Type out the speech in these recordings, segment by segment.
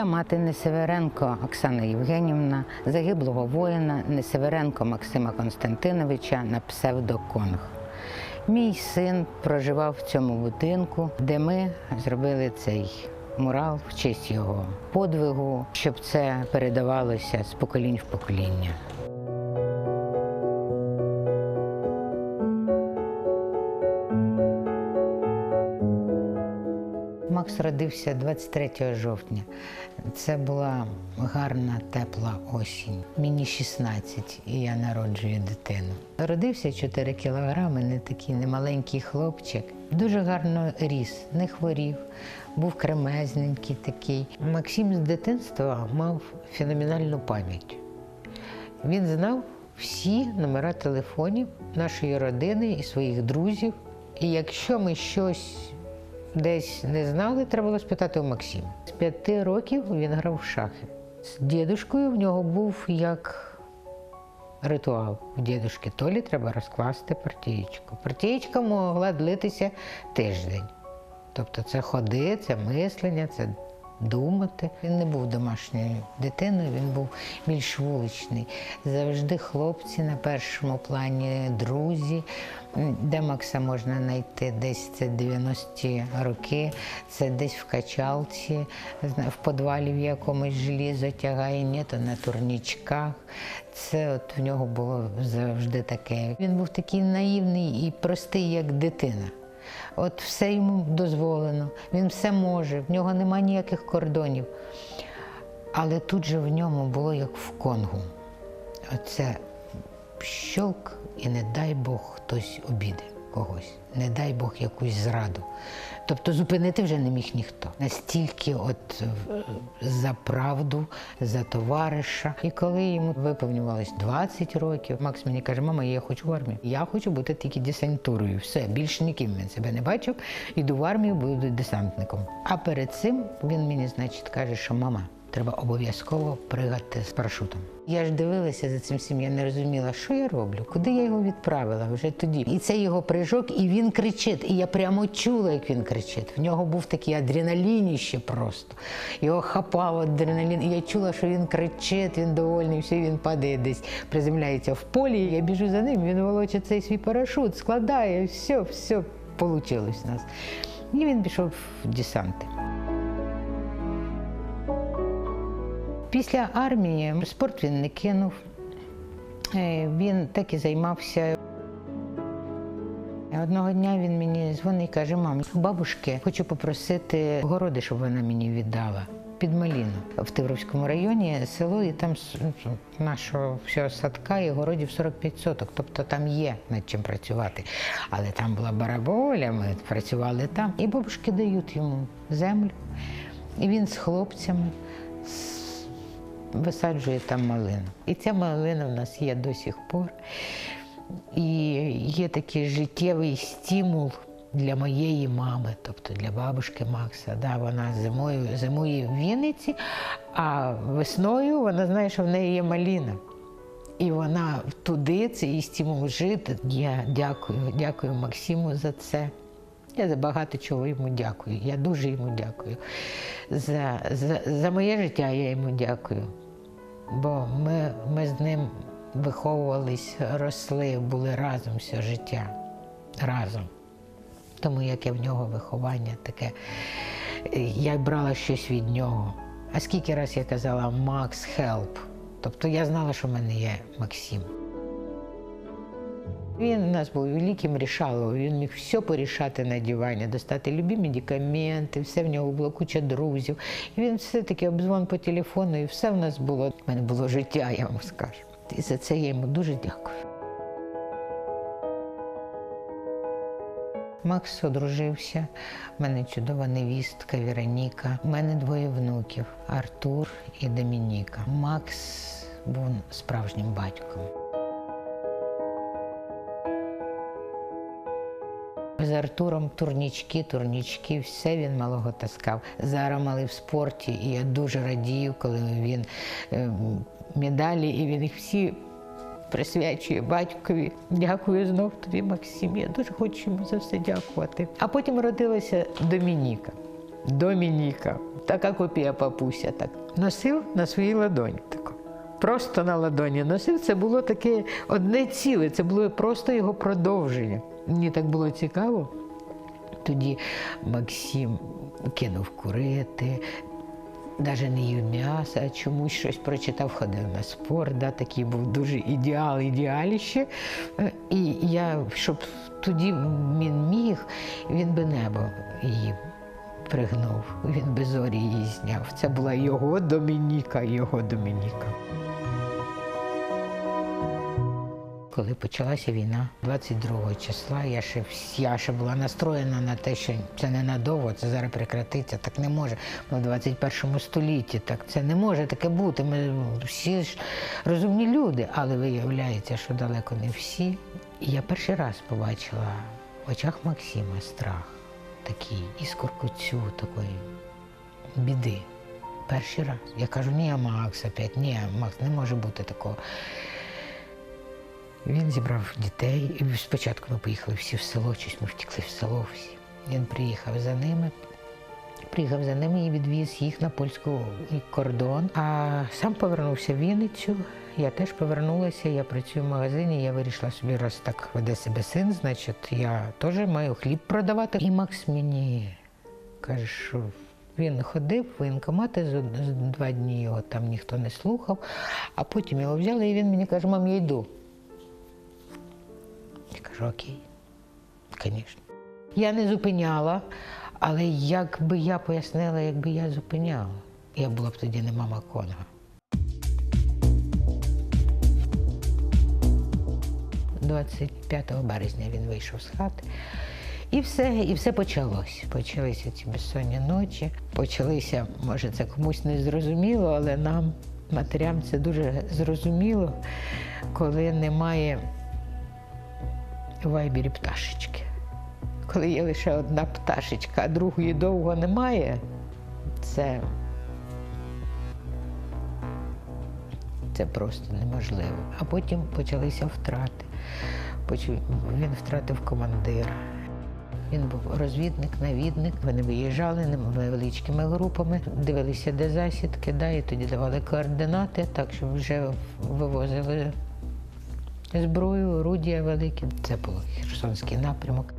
Я мати Несеверенко Оксана Євгенівна, загиблого воїна Несеверенко Максима Константиновича на псевдоконг. Мій син проживав в цьому будинку, де ми зробили цей мурал в честь його подвигу, щоб це передавалося з поколінь в покоління. Макс родився 23 жовтня. Це була гарна, тепла осінь. Мені 16, і я народжую дитину. Родився 4 кілограми, не такий немаленький хлопчик. Дуже гарно ріс, не хворів, був кремезненький такий. Максим з дитинства мав феноменальну пам'ять. Він знав всі номера телефонів нашої родини і своїх друзів. І якщо ми щось десь не знали, треба було спитати у Максима. З п'яти років він грав в шахи. З дідушкою в нього був як ритуал. В дідушки Толі треба розкласти партієчку. Партієчка могла длитися тиждень. Тобто це ходи, це мислення, це думати. Він не був домашньою дитиною, він був більш вуличний. Завжди хлопці на першому плані, друзі. Де Макса можна знайти? Десь це 90-ті роки, це десь в качалці, в підвалі в якомусь желізо тягає, ні, то на турнічках. Це от в нього було завжди таке. Він був такий наївний і простий, як дитина. От все йому дозволено, він все може, в нього немає ніяких кордонів. Але тут же в ньому було як в Конгу. Оце щолк, і не дай Бог хтось обіде когось, не дай Бог якусь зраду. Тобто зупинити вже не міг ніхто. Настільки от е, за правду, за товариша. І коли йому виповнювалось 20 років, Макс мені каже, мама, я хочу в армію. Я хочу бути тільки десантурою. Все, більше ніким він себе не бачив. Іду в армію, буду десантником. А перед цим він мені, значить, каже, що мама. Треба обов'язково пригати з парашутом. Я ж дивилася за цим всім, я не розуміла, що я роблю, куди я його відправила вже тоді. І це його прыжок, і він кричить. І я прямо чула, як він кричить. В нього був такий адреналініще просто. Його хапав адреналін. І я чула, що він кричить, він довольний, все, він падає десь, приземляється в полі. Я біжу за ним, він волочить цей свій парашут, складає, все, все вийшло у нас. І він пішов в десанти. Після армії спорт він не кинув. Е, Він так і займався. Одного дня він мені дзвонить і каже: мам, бабушки хочу попросити городи, щоб вона мені віддала. Під Маліну в Тивровському районі село, і там нашого всього садка і городів 45 соток. Тобто там є над чим працювати. Але там була бараболя, ми працювали там. І бабушки дають йому землю. І він з хлопцями с- висаджує там малину. І ця малина в нас є до сих пор. І є такий життєвий стимул для моєї мами, тобто для бабушки Макса. Да, вона зимою зимує в Вінниці, а весною вона знає, що в неї є маліна. І вона туди, це її стимул жити. Я дякую, дякую Максиму за це. Я за багато чого йому дякую. Я дуже йому дякую. За, за, за моє життя я йому дякую. Бо ми, ми з ним виховувались, росли, були разом все життя. Разом. Тому яке в нього виховання таке. Я брала щось від нього. А скільки раз я казала Макс, help. Тобто я знала, що в мене є Максим. Він у нас був великим рішалом, він міг все порішати на дивані, достати любі медикаменти, все в нього було куча друзів. І він все-таки обзвон по телефону, і все в нас було. У мене було життя, я вам скажу. І за це я йому дуже дякую. Макс одружився, в мене чудова невістка Вероніка. У мене двоє внуків Артур і Домініка. Макс був справжнім батьком. З Артуром турнічки, турнічки, все він малого таскав. Зараз малий в спорті, і я дуже радію, коли він е, медалі, і він їх всі присвячує батькові. Дякую знов тобі, Максим. Я дуже хочу йому за все дякувати. А потім родилася Домініка. Домініка. Така копія папуся. Так. Носив на своїй ладоні. Просто на ладоні носив. Це було таке одне ціле, це було просто його продовження. Мені так було цікаво. Тоді Максим кинув курити, навіть не їв м'яса, а чомусь щось прочитав, ходив на спорт, да, такий був дуже ідеал, ідеаліще. Е, І я, щоб тоді він міг, він би небо її пригнув, він би зорі її зняв. Це була його Домініка, його Домініка. Коли почалася війна, 22 числа, я ще, я ще була настроєна на те, що це ненадовго, це зараз прекратиться, так не може. Ми в 21 столітті, так це не може таке бути. Ми всі ж розумні люди, але виявляється, що далеко не всі. І я перший раз побачила в очах Максима страх такий, іскорку цю такої біди. Перший раз. Я кажу, ні, Макс, опять, ні, Макс, не може бути такого. Він зібрав дітей. І спочатку ми поїхали всі в село, щось ми втекли в село всі. Він приїхав за ними, приїхав за ними і відвіз їх на польський кордон. А сам повернувся в Вінницю. Я теж повернулася, я працюю в магазині, я вирішила собі, раз так веде себе син, значить, я теж маю хліб продавати. І Макс мені каже, що він ходив в воєнкомати, з- з- два дні його там ніхто не слухав, а потім його взяли, і він мені каже, мам, я йду. Кажу, окей, звісно. Я не зупиняла, але якби я пояснила, якби я зупиняла, я була б тоді не мама Конга. 25 березня він вийшов з хати. І все, і все почалось. Почалися ці безсонні ночі. Почалися, може, це комусь не зрозуміло, але нам, матерям, це дуже зрозуміло, коли немає в вайбері пташечки. Коли є лише одна пташечка, а другої довго немає, це, це просто неможливо. А потім почалися втрати. Він втратив командира. Він був розвідник, навідник. Вони виїжджали невеличкими групами, дивилися, де засідки, да, і тоді давали координати, так що вже вивозили зброю, орудія великі. Це був Херсонський напрямок.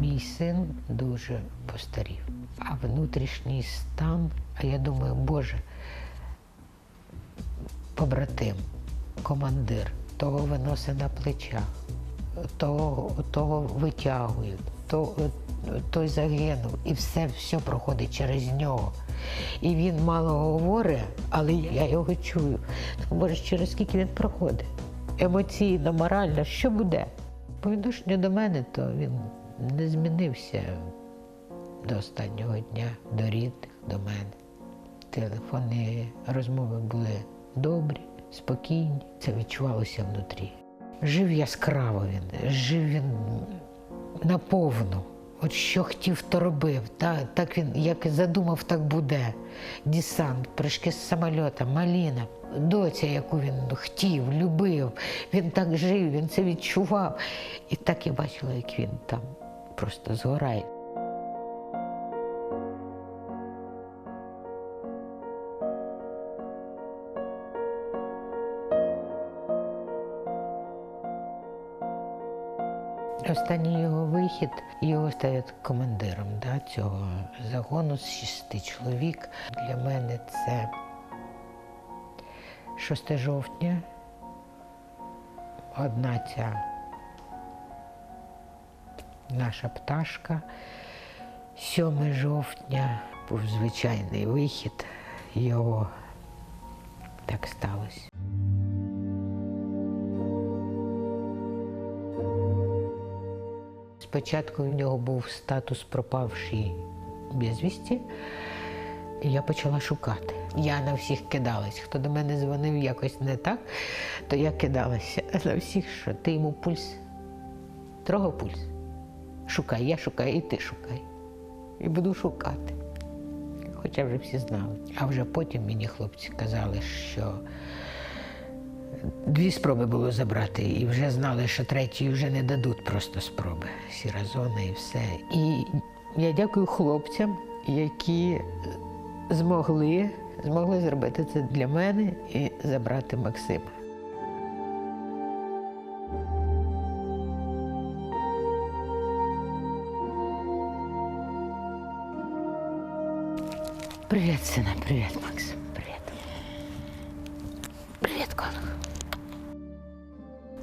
Мій син дуже постарів, а внутрішній стан, а я думаю, Боже, побратим, командир, того виносить на плечах, того, того витягують, то, той загинув, і все, все проходить через нього. І він мало говорить, але я його чую. Так, Боже, через скільки він проходить? Емоційно, морально, що буде? По відношенню до мене, то він не змінився до останнього дня, до рідних, до мене. Телефонні розмови були добрі, спокійні. Це відчувалося внутрі. Жив яскраво він, жив він наповну. От що хотів, то робив. Так, так він, як задумав, так буде. Десант, прыжки з самольота, маліна, доця, яку він хотів, любив. Він так жив, він це відчував. І так я бачила, як він там просто згорає. Останній вихід, його ставлять командиром да, цього загону з шести чоловік. Для мене це 6 жовтня. Одна ця наша пташка. 7 жовтня був звичайний вихід. Його так сталося. Спочатку в нього був статус пропавший безвісті, і я почала шукати. Я на всіх кидалась. Хто до мене дзвонив якось не так, то я кидалася на всіх, що ти йому пульс. Трогав пульс. Шукай, я шукаю, і ти шукай. І буду шукати. Хоча вже всі знали. А вже потім мені хлопці казали, що дві спроби було забрати, і вже знали, що третьої вже не дадуть просто спроби. Сіра зона і все. І я дякую хлопцям, які змогли, змогли зробити це для мене і забрати Максима. Привіт, сина, привіт, Макс. Привіт. Привіт, Конг.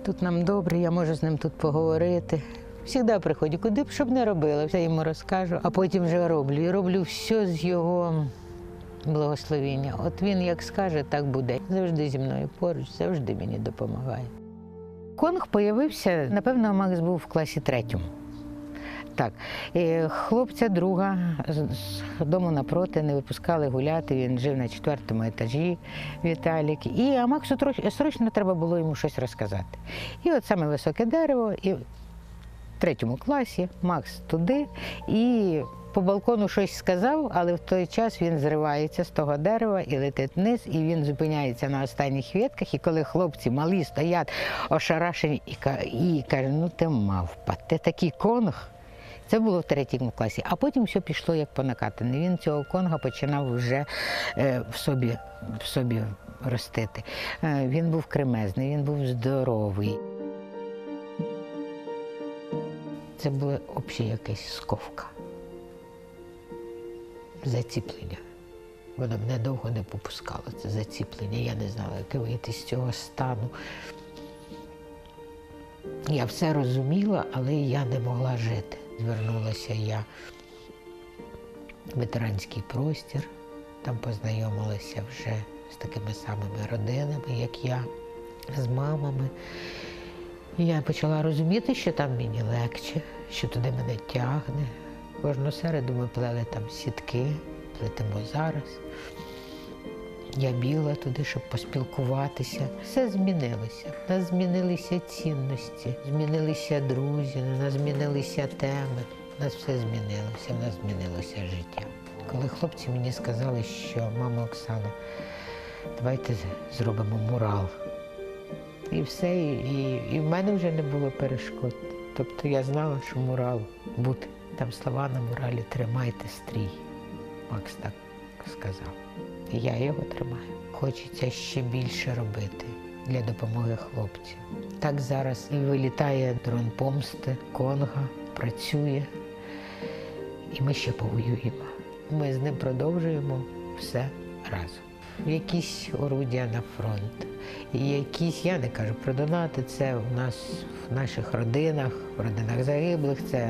Тут нам добре, я можу з ним тут поговорити. Всігда приходжу, куди б щоб не робила, все йому розкажу, а потім вже роблю. І роблю все з його благословіння. От він як скаже, так буде. Завжди зі мною поруч, завжди мені допомагає. Конг появився, напевно, Макс був в класі третьому. Так, хлопця друга з дому напроти не випускали гуляти. Він жив на четвертому етажі Віталік. І а Максу срочно треба було йому щось розказати. І от саме високе дерево, і в третьому класі Макс туди і по балкону щось сказав, але в той час він зривається з того дерева і летить вниз, і він зупиняється на останніх ветках. І коли хлопці малі стоять ошарашені і каже, ну ти мавпа, ти такий конг. Це було в третьому класі, а потім все пішло як по накатанні. Він цього конга починав вже е, в собі, в собі ростити. Е, він був кремезний, він був здоровий. Це була взагалі якась сковка. Заціплення. Воно мене довго не попускало, це заціплення. Я не знала, як вийти з цього стану. Я все розуміла, але я не могла жити. Звернулася я в ветеранський простір, там познайомилася вже з такими самими родинами, як я, з мамами. І я почала розуміти, що там мені легче, що туди мене тягне. Кожну середу ми плели там сітки, плетемо зараз. Я бігла туди, щоб поспілкуватися. Все змінилося. У нас змінилися цінності, змінилися друзі, у нас змінилися теми. У нас все змінилося, у нас змінилося життя. Коли хлопці мені сказали, що мама Оксана, давайте зробимо мурал. І все, і, і, і в мене вже не було перешкод. Тобто я знала, що мурал буде. Там слова на муралі тримайте стрій. Макс так сказав. Я його тримаю. Хочеться ще більше робити для допомоги хлопців. Так зараз і вилітає дрон помсти, Конга, працює, і ми ще повоюємо. Ми з ним продовжуємо все разом. Якісь орудія на фронт, і якісь, я не кажу про донати, це у нас в наших родинах, в родинах загиблих, це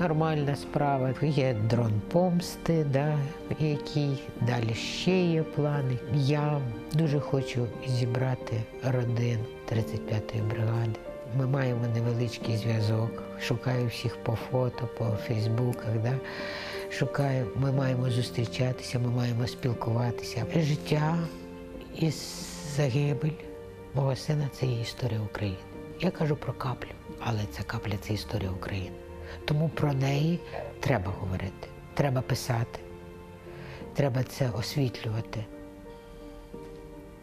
нормальна справа. Є дрон помсти, да, який далі ще є плани. Я дуже хочу зібрати родин 35-ї бригади. Ми маємо невеличкий зв'язок. Шукаю всіх по фото, по фейсбуках. Да? Шукаю, ми маємо зустрічатися, ми маємо спілкуватися. Життя і загибель мого сина це є історія України. Я кажу про каплю, але ця капля це історія України. Тому про неї треба говорити, треба писати, треба це освітлювати.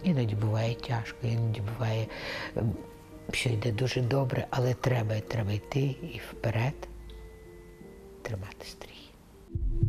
Іноді буває тяжко, іноді буває, ем, що йде дуже добре, але треба, треба йти і вперед тримати стрій. Thank you.